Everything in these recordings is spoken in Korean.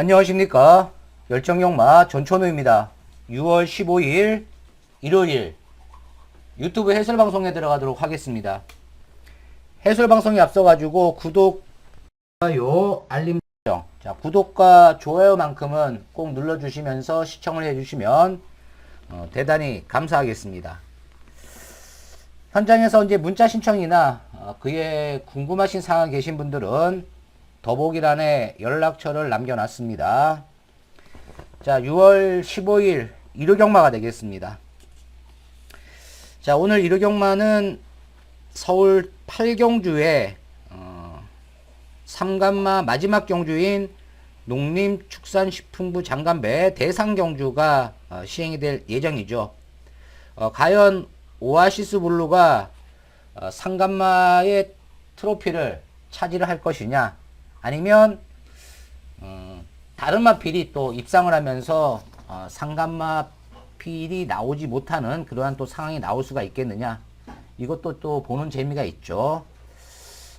안녕하십니까. 열정용마 전천우입니다. 6월 15일 일요일 유튜브 해설방송에 들어가도록 하겠습니다. 해설방송에 앞서 가지고 구독, 좋아요, 알림 설정. 자, 구독과 좋아요만큼은 꼭 눌러주시면서 시청을 해주시면 어, 대단히 감사하겠습니다. 현장에서 이제 문자 신청이나 어, 그에 궁금하신 사항 계신 분들은 더보기란에 연락처를 남겨놨습니다. 자, 6월 15일 일요경마가 되겠습니다. 자, 오늘 일요경마는 서울 8경주에 어, 삼간마 마지막 경주인 농림축산식품부 장관배 대상경주가 어, 시행이 될 예정이죠. 어, 과연 오아시스 블루가 어, 상간마의 트로피를 차지를 할 것이냐 아니면 어, 다른 마필이 또 입상을 하면서 어, 상간마 필이 나오지 못하는 그러한 또 상황이 나올 수가 있겠느냐 이것도 또 보는 재미가 있죠.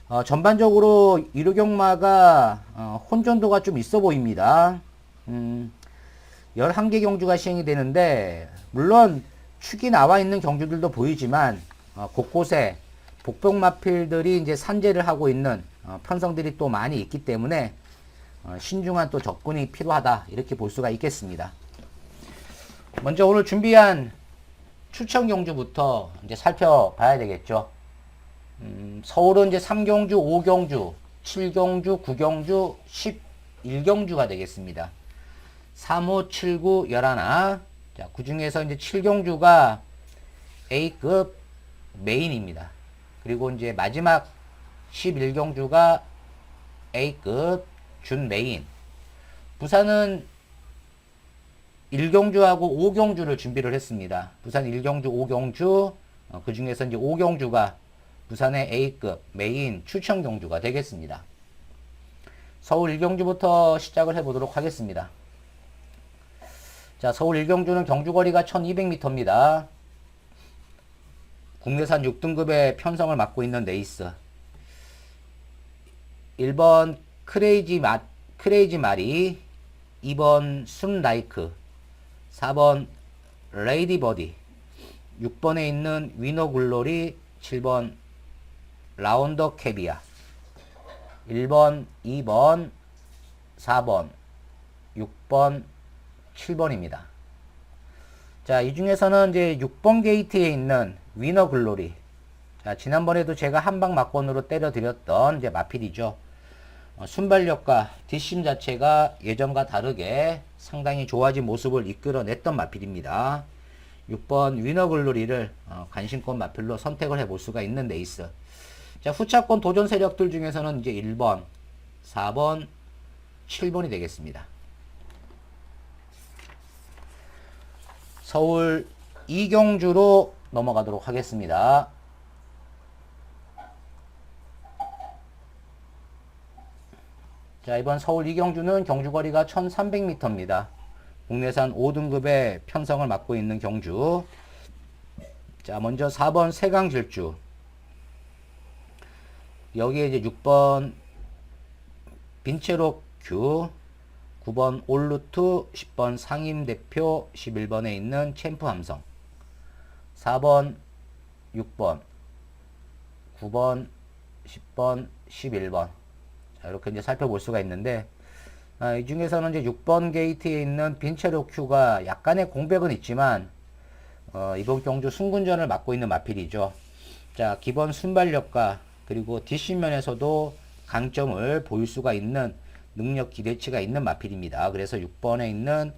어, 전반적으로 이루경마가 어, 혼전도가 좀 있어 보입니다. 음, 11개 경주가 시행이 되는데 물론 축이 나와 있는 경주들도 보이지만 어, 곳곳에 복병마필들이 이제 산재를 하고 있는 어, 편성들이 또 많이 있기 때문에 어, 신중한 또 접근이 필요하다 이렇게 볼 수가 있겠습니다. 먼저 오늘 준비한 추천 경주부터 이제 살펴봐야 되겠죠. 음, 서울은 이제 3경주, 5경주, 7경주, 9경주, 11경주가 되겠습니다. 3, 5, 7, 9, 11. 자, 그 중에서 이제 7경주가 A급 메인입니다. 그리고 이제 마지막 11경주가 A급 준 메인. 부산은 1경주하고 5경주를 준비를 했습니다. 부산 1경주, 5경주, 어, 그 중에서 이제 5경주가 부산의 A급 메인 추천 경주가 되겠습니다. 서울 1경주부터 시작을 해보도록 하겠습니다. 자, 서울 1경주는 경주거리가 1200m입니다. 국내산 6등급의 편성을 맡고 있는 레이스. 1번 크레이지 마, 크레이지 마리, 2번 순 라이크, 4번 레이디 버디, 6번에 있는 위너 글로리, 7번 라운더 캐비아, 1번, 2번, 4번, 6번, 7번입니다. 자, 이 중에서는 이제 6번 게이트에 있는 위너 글로리. 자, 지난번에도 제가 한방 막건으로 때려 드렸던 이제 마필이죠. 어, 순발력과 뒷심 자체가 예전과 다르게 상당히 좋아진 모습을 이끌어냈던 마필입니다. 6번 위너 글로리를 어, 관심권 마필로 선택을 해볼 수가 있는 레이스. 자, 후차권 도전 세력들 중에서는 이제 1번, 4번, 7번이 되겠습니다. 서울 이경주로 넘어가도록 하겠습니다. 자, 이번 서울 이경주는 경주거리가 1300m입니다. 국내산 5등급의 편성을 맡고 있는 경주. 자, 먼저 4번 세강질주. 여기에 이제 6번 빈체로 큐, 9번 올루트, 10번 상임대표, 11번에 있는 챔프 함성, 4번, 6번, 9번, 10번, 11번. 자, 이렇게 이제 살펴볼 수가 있는데, 아, 이 중에서는 이제 6번 게이트에 있는 빈체로 큐가 약간의 공백은 있지만, 어, 이번 경주 승군전을 맡고 있는 마필이죠. 자, 기본 순발력과 그리고 뒷심면에서도 강점을 보일 수가 있는 능력 기대치가 있는 마필입니다. 그래서 6번에 있는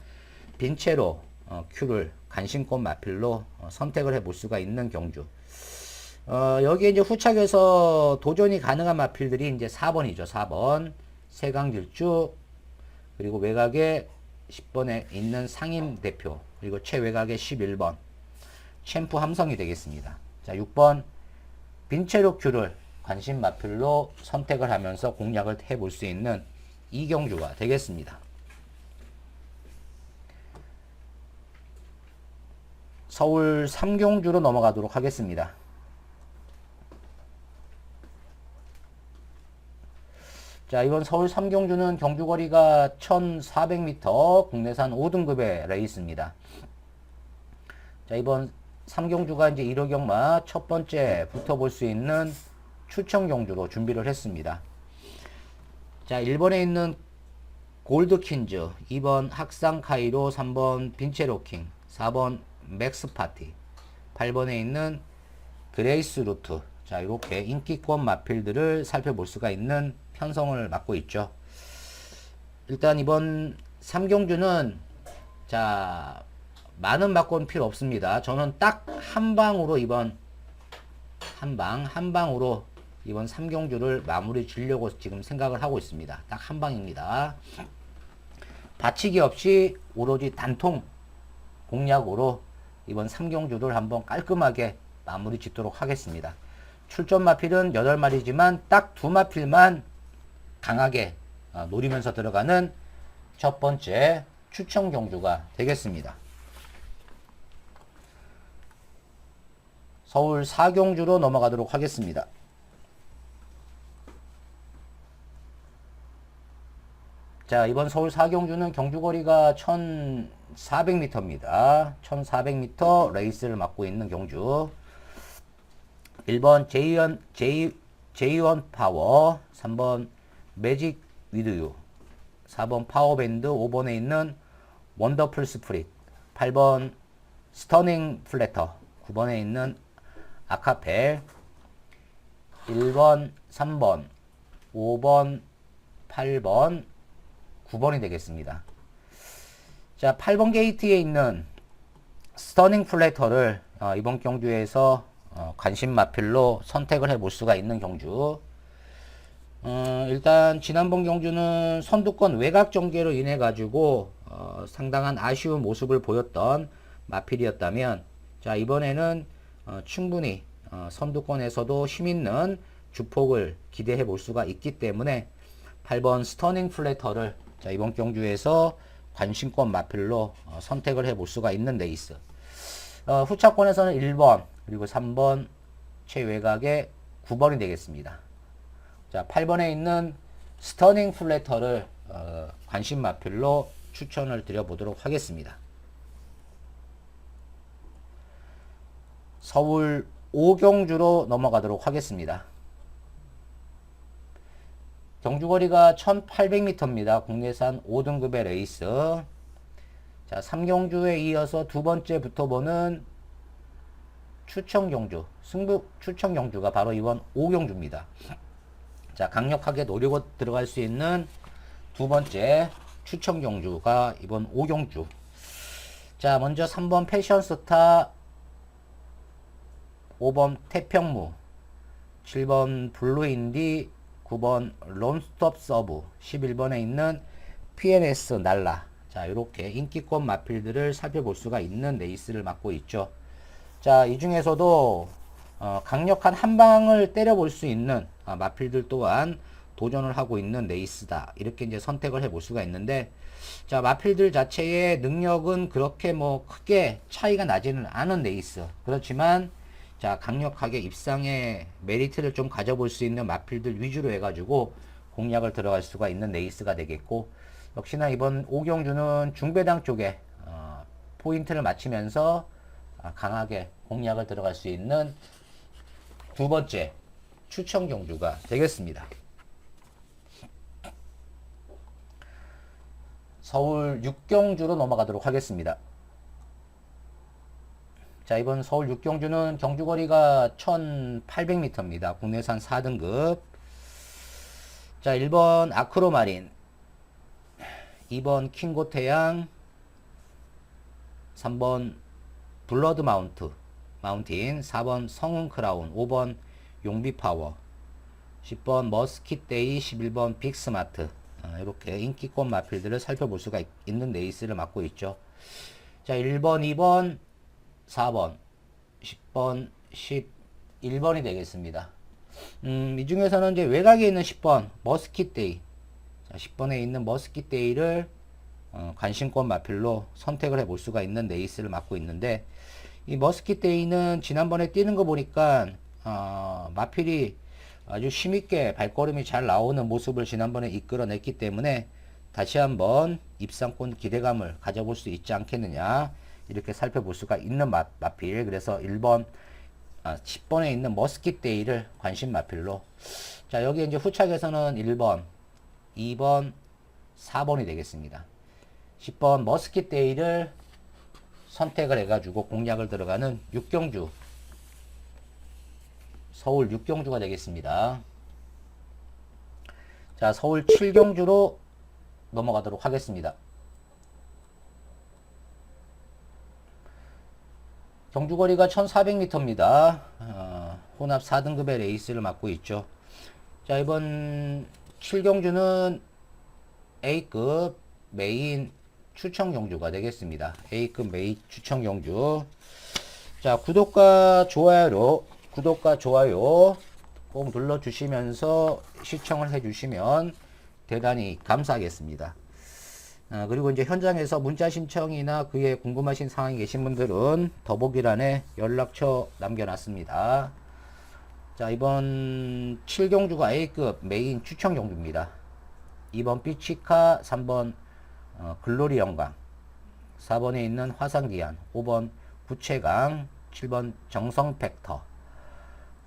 빈체로 어, 큐를 간신권 마필로 어, 선택을 해 볼 수가 있는 경주. 어, 여기에 이제 후착에서 도전이 가능한 마필들이 이제 4번이죠. 4번 세강질주 그리고 외곽에 10번에 있는 상임 대표 그리고 최외곽에 11번 챔프 함성이 되겠습니다. 자, 6번 빈체로 큐를 관심 마필로 선택을 하면서 공략을 해볼 수 있는 이경주가 되겠습니다. 서울 삼경주로 넘어가도록 하겠습니다. 자, 이번 서울 삼경주는 경주거리가 1400m 국내산 5등급의 레이스입니다. 자, 이번 삼경주가 이제 1호 경마 첫 번째 붙어볼 수 있는 추천 경주로 준비를 했습니다. 자, 1번에 있는 골드킨즈, 2번 학상 카이로, 3번 빈체로킹, 4번 맥스파티, 8번에 있는 그레이스 루트. 자, 이렇게 인기권 마필들을 살펴볼 수가 있는 편성을 맡고 있죠. 일단 이번 삼경주는 자, 많은 바꾼 필요 없습니다. 저는 딱 한 방으로 이번 한 방, 한 방으로 이번 삼경주를 마무리 지려고 지금 생각을 하고 있습니다. 딱 한 방입니다. 받치기 없이 오로지 단통 공략으로 이번 삼경주를 한번 깔끔하게 마무리 짓도록 하겠습니다. 출전 마필은 8마리지만 딱 두 마필만 강하게 어, 노리면서 들어가는 첫 번째 추천 경주가 되겠습니다. 서울 사경주로 넘어가도록 하겠습니다. 자, 이번 서울 사경주는 경주거리가 1400m입니다. 1400m 레이스를 맡고 있는 경주. 1번 제이원, 제이, 제이원 파워, 3번 매직 위드유, 4번 파워밴드, 5번에 있는 원더풀 스프릿, 8번 스터닝 플래터, 9번에 있는 아카펠, 1번, 3번, 5번, 8번, 9번이 되겠습니다. 자, 8번 게이트에 있는 스터닝 플래터를 어, 이번 경주에서 어, 관심 마필로 선택을 해볼 수가 있는 경주. 어, 일단 지난번 경주는 선두권 외곽 전개로 인해 가지고 어, 상당한 아쉬운 모습을 보였던 마필이었다면 자 이번에는 어, 충분히 어, 선두권에서도 힘있는 주폭을 기대해 볼 수가 있기 때문에 8번 스터닝 플래터를 자 이번 경주에서 관심권 마필로 어, 선택을 해 볼 수가 있는 레이스 어, 후차권에서는 1번 그리고 3번 최외곽에 9번이 되겠습니다. 자, 8번에 있는 스터닝 플래터를 어, 관심 마필로 추천을 드려보도록 하겠습니다. 서울 오경주로 넘어가도록 하겠습니다. 경주거리가 1800m입니다. 국내산 5등급의 레이스. 자, 3경주에 이어서 두 번째 붙어보는 추천 경주, 승부 추천 경주가 바로 이번 5경주입니다. 자, 강력하게 노리고 들어갈 수 있는 두 번째 추천 경주가 이번 5경주. 자, 먼저 3번 패션스타, 5번 태평무, 7번 블루인디, 9번 론스톱 서브, 11번에 있는 PNS 날라. 자, 이렇게 인기권 마필들을 살펴볼 수가 있는 레이스를 맡고 있죠. 자, 이 중에서도 어, 강력한 한 방을 때려볼 수 있는 아, 마필들 또한 도전을 하고 있는 레이스다. 이렇게 이제 선택을 해볼 수가 있는데, 자, 마필들 자체의 능력은 그렇게 뭐 크게 차이가 나지는 않은 레이스. 그렇지만, 자, 강력하게 입상의 메리트를 좀 가져볼 수 있는 마필들 위주로 해가지고 공략을 들어갈 수가 있는 레이스가 되겠고, 역시나 이번 오경주는 중배당 쪽에 어, 포인트를 맞추면서 아, 강하게 공략을 들어갈 수 있는 두 번째 추천 경주가 되겠습니다. 서울 6경주로 넘어가도록 하겠습니다. 자, 이번 서울 6경주는 경주거리가 1800m입니다. 국내산 4등급. 자, 1번 아크로마린, 2번 킹고태양, 3번 블러드 마운트, 마운틴, 4번 성운 크라운, 5번 용비 파워, 10번 머스킷데이, 11번 빅스마트. 아, 이렇게 인기권 마필들을 살펴볼 수가 있, 는 레이스를 맡고 있죠. 자, 1번, 2번, 4번, 10번, 11번이 되겠습니다. 음, 이 중에서는 이제 외곽에 있는 10번, 머스킷데이. 자, 10번에 있는 머스킷데이를 어, 관심권 마필로 선택을 해볼 수가 있는 레이스를 맡고 있는데, 이 머스킷데이는 지난번에 뛰는 거 보니까, 어, 마필이 아주 힘있게 발걸음이 잘 나오는 모습을 지난번에 이끌어냈기 때문에 다시 한번 입상권 기대감을 가져볼 수 있지 않겠느냐 이렇게 살펴볼 수가 있는 마, 마필. 그래서 1번 아, 10번에 있는 머스킷 데이를 관심 마필로. 자 여기 이제 후착에서는 1번 2번 4번이 되겠습니다. 10번 머스킷 데이를 선택을 해가지고 공략을 들어가는 6경주 서울 6경주가 되겠습니다. 자, 서울 7경주로 넘어가도록 하겠습니다. 경주거리가 1400m입니다. 어, 혼합 4등급의 레이스를 맡고 있죠. 자, 이번 7경주는 A급 메인 추천 경주가 되겠습니다. A급 메인 추천 경주. 자, 구독과 좋아요로 구독과 좋아요 꼭 눌러주시면서 시청을 해주시면 대단히 감사하겠습니다. 아, 그리고 이제 현장에서 문자 신청이나 그에 궁금하신 상황이 계신 분들은 더보기란에 연락처 남겨놨습니다. 자, 이번 7경주가 A급 메인 추천 경주입니다. 2번 삐치카, 3번 어, 글로리 영광, 4번에 있는 화산기한, 5번 부채강, 7번 정성 팩터,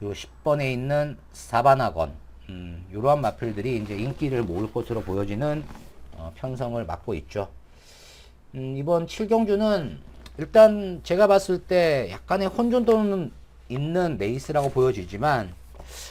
요 10번에 있는 사바나건. 음, 이러한 마필들이 이제 인기를 모을 것으로 보여지는 어, 편성을 맡고 있죠. 음, 이번 7경주는 일단 제가 봤을 때 약간의 혼돈도는 있는 레이스라고 보여지지만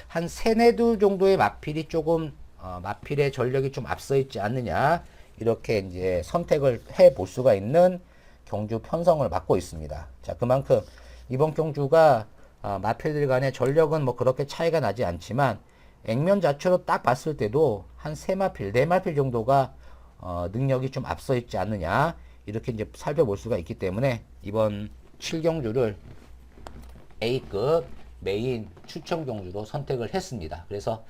한 세네 두 정도의 마필이 조금 어, 마필의 전력이 좀 앞서 있지 않느냐 이렇게 이제 선택을 해 볼 수가 있는 경주 편성을 맡고 있습니다. 자 그만큼 이번 경주가 어, 마필들 간의 전력은 뭐 그렇게 차이가 나지 않지만 액면 자체로 딱 봤을 때도 한 세 마필, 네 마필 정도가 어, 능력이 좀 앞서 있지 않느냐 이렇게 이제 살펴볼 수가 있기 때문에 이번 7경주를 A급 메인 추천 경주로 선택을 했습니다. 그래서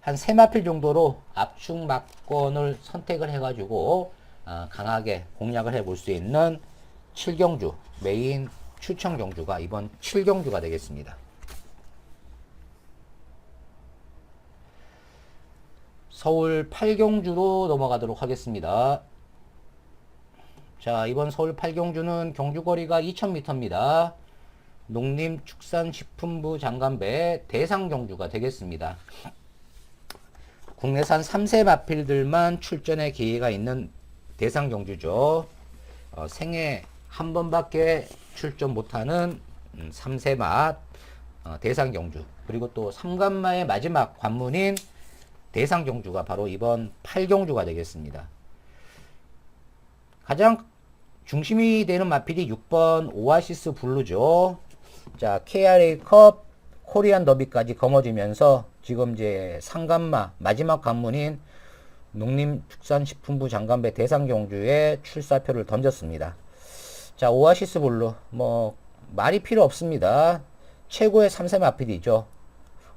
한 세 마필 정도로 압축 막건을 선택을 해가지고 어, 강하게 공략을 해볼 수 있는 7경주 메인 추천 경주가 이번 7경주가 되겠습니다. 서울 8경주로 넘어가도록 하겠습니다. 자, 이번 서울 8경주는 경주거리가 2000m입니다. 농림축산식품부 장관배 대상 경주가 되겠습니다. 국내산 3세 마필들만 출전의 기회가 있는 대상 경주죠. 어, 생애 한 번밖에 출전 못하는 음, 3세 맛 어, 대상 경주 그리고 또 3관마의 마지막 관문인 대상 경주가 바로 이번 8경주가 되겠습니다. 가장 중심이 되는 마필이 6번 오아시스 블루죠. 자, KRA 컵 코리안 더비까지 거머쥐면서 지금 이제 상관마 마지막 관문인 농림축산식품부 장관배 대상 경주에 출사표를 던졌습니다. 자, 오아시스 블루 뭐 말이 필요 없습니다. 최고의 3세 마필이죠.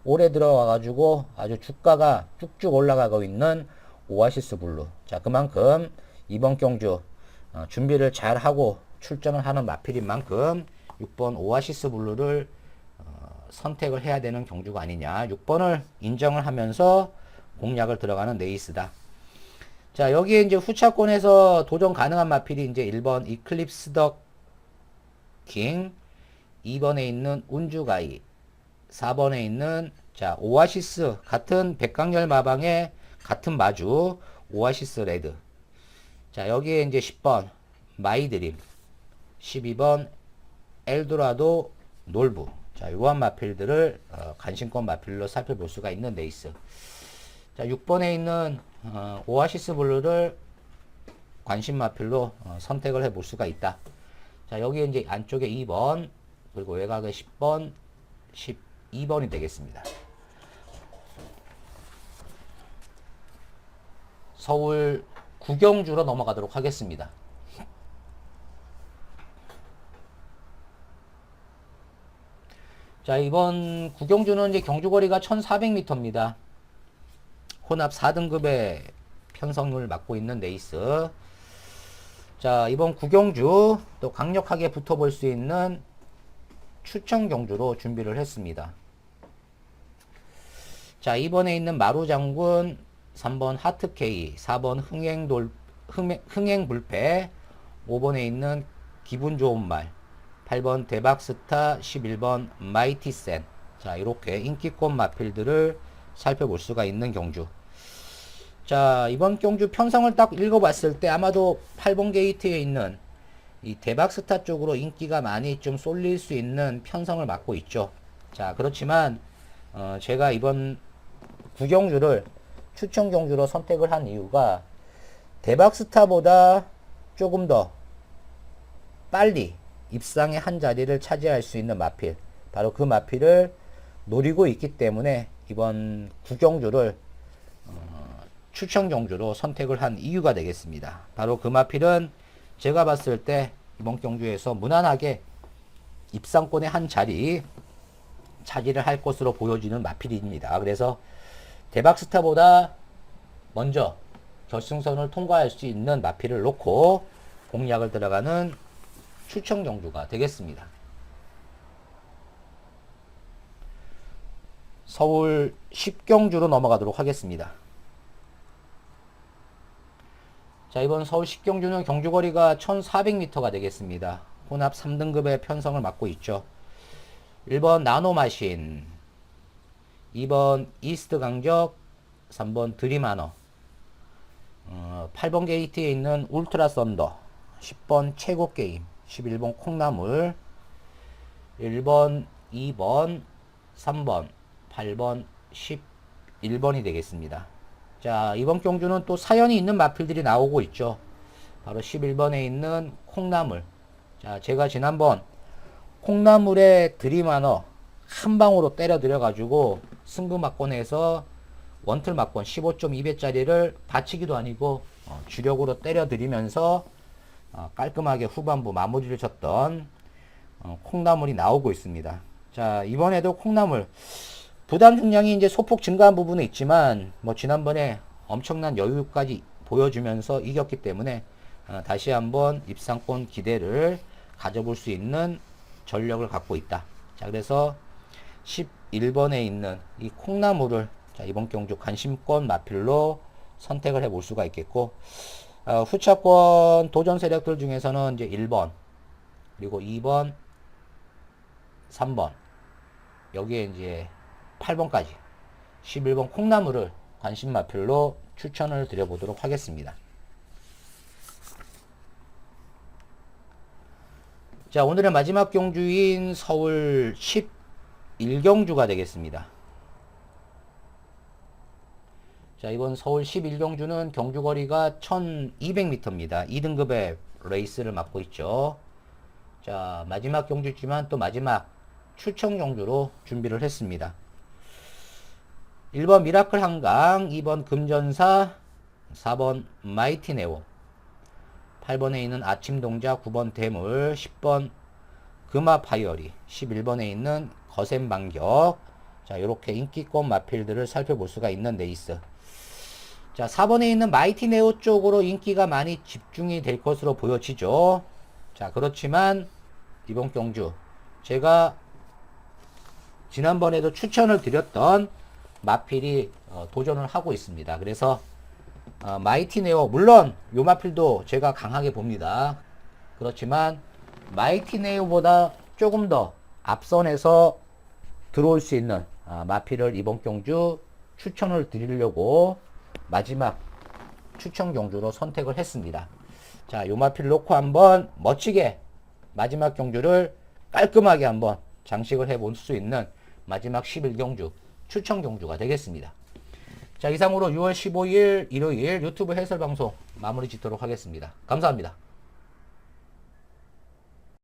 올해 들어와 가지고 아주 주가가 쭉쭉 올라가고 있는 오아시스 블루. 자, 그만큼 이번 경주 어, 준비를 잘 하고 출전을 하는 마필인 만큼 6번 오아시스 블루를 어, 선택을 해야 되는 경주가 아니냐. 6번을 인정을 하면서 공략을 들어가는 레이스다. 자, 여기에 이제 후차권에서 도전 가능한 마필이 이제 1번 이클립스 더 킹, 2번에 있는 운주가이, 4번에 있는 자, 오아시스 같은 백강렬 마방의 같은 마주 오아시스 레드. 자, 여기에 이제 10번 마이드림, 12번 엘도라도 놀부. 자, 요한 마필들을 어, 간신권 마필로 살펴볼 수가 있는 레이스. 자, 6번에 있는 어, 오아시스 블루를 관심 마필로 어, 선택을 해 볼 수가 있다. 자, 여기 이제 안쪽에 2번, 그리고 외곽에 10번, 12번이 되겠습니다. 서울 구경주로 넘어가도록 하겠습니다. 자, 이번 구경주는 이제 경주거리가 1400m입니다. 혼합 4등급의 편성률을 맡고 있는 레이스. 자, 이번 구경주 또 강력하게 붙어볼 수 있는 추천 경주로 준비를 했습니다. 자, 2번에 있는 마루장군, 3번 하트케이, 4번 흥행돌, 흥행, 흥행불패, 5번에 있는 기분 좋은 말, 8번 대박스타, 11번 마이티센. 자, 이렇게 인기권 마필들을 살펴볼 수가 있는 경주. 자, 이번 경주 편성을 딱 읽어봤을 때 아마도 8번 게이트에 있는 이 대박스타 쪽으로 인기가 많이 좀 쏠릴 수 있는 편성을 맡고 있죠. 자, 그렇지만, 어, 제가 이번 구경주를 추천 경주로 선택을 한 이유가 대박스타보다 조금 더 빨리 입상의 한 자리를 차지할 수 있는 마필, 바로 그 마필을 노리고 있기 때문에 이번 구경주를 어, 추천 경주로 선택을 한 이유가 되겠습니다. 바로 그 마필은 제가 봤을 때 이번 경주에서 무난하게 입상권의 한 자리 차지를 할 것으로 보여지는 마필입니다. 그래서 대박스타보다 먼저 결승선을 통과할 수 있는 마필을 놓고 공략을 들어가는 추천 경주가 되겠습니다. 서울 10경주로 넘어가도록 하겠습니다. 자, 이번 서울 10경주는 경주거리가 1400m가 되겠습니다. 혼합 3등급의 편성을 맡고 있죠. 1번 나노마신, 2번 이스트 강적, 3번 드림하너, 어, 8번 게이트에 있는 울트라 썬더, 10번 최고 게임, 11번 콩나물, 1번, 2번, 3번, 8번, 11번이 되겠습니다. 자, 이번 경주는 또 사연이 있는 마필들이 나오고 있죠. 바로 11번에 있는 콩나물. 자, 제가 지난번 콩나물에 드림하너 한 방으로 때려드려 가지고 승부 막권에서 원틀 막권 15.2배짜리를 받치기도 아니고 어, 주력으로 때려드리면서 어, 깔끔하게 후반부 마무리를 쳤던 어, 콩나물이 나오고 있습니다. 자 이번에도 콩나물 부담 중량이 이제 소폭 증가한 부분은 있지만 뭐 지난번에 엄청난 여유까지 보여주면서 이겼기 때문에 어, 다시 한번 입상권 기대를 가져볼 수 있는 전력을 갖고 있다. 자 그래서 11번에 있는 이 콩나물을 자, 이번 경주 관심권 마필로 선택을 해 볼 수가 있겠고 어, 후차권 도전 세력들 중에서는 이제 1번 그리고 2번 3번 여기에 이제 8번까지 11번 콩나물을 관심 마필로 추천을 드려보도록 하겠습니다. 자 오늘의 마지막 경주인 서울 11경주가 되겠습니다. 자, 이번 서울 11경주는 경주 거리가 1200m입니다. 2등급의 레이스를 맡고 있죠. 자, 마지막 경주지만 또 마지막 추천 경주로 준비를 했습니다. 1번 미라클 한강, 2번 금전사, 4번 마이티 네오, 8번에 있는 아침 동자, 9번 대물, 10번 금화 파이어리, 11번에 있는 거센 반격. 자, 이렇게 인기권 마필들을 살펴볼 수가 있는 레이스. 자, 4번에 있는 마이티 네오 쪽으로 인기가 많이 집중이 될 것으로 보여지죠. 자, 그렇지만 이번 경주 제가 지난번에도 추천을 드렸던 마필이 어, 도전을 하고 있습니다. 그래서 어, 마이티 네오 물론 요 마필도 제가 강하게 봅니다. 그렇지만 마이티 네오보다 조금 더 앞선에서 들어올 수 있는 아, 마필을 이번 경주 추천을 드리려고 마지막 추천 경주로 선택을 했습니다. 자, 요 마필 놓고 한번 멋지게 마지막 경주를 깔끔하게 한번 장식을 해볼 수 있는 마지막 11경주 추천 경주가 되겠습니다. 자, 이상으로 6월 15일 일요일 유튜브 해설 방송 마무리 짓도록 하겠습니다. 감사합니다.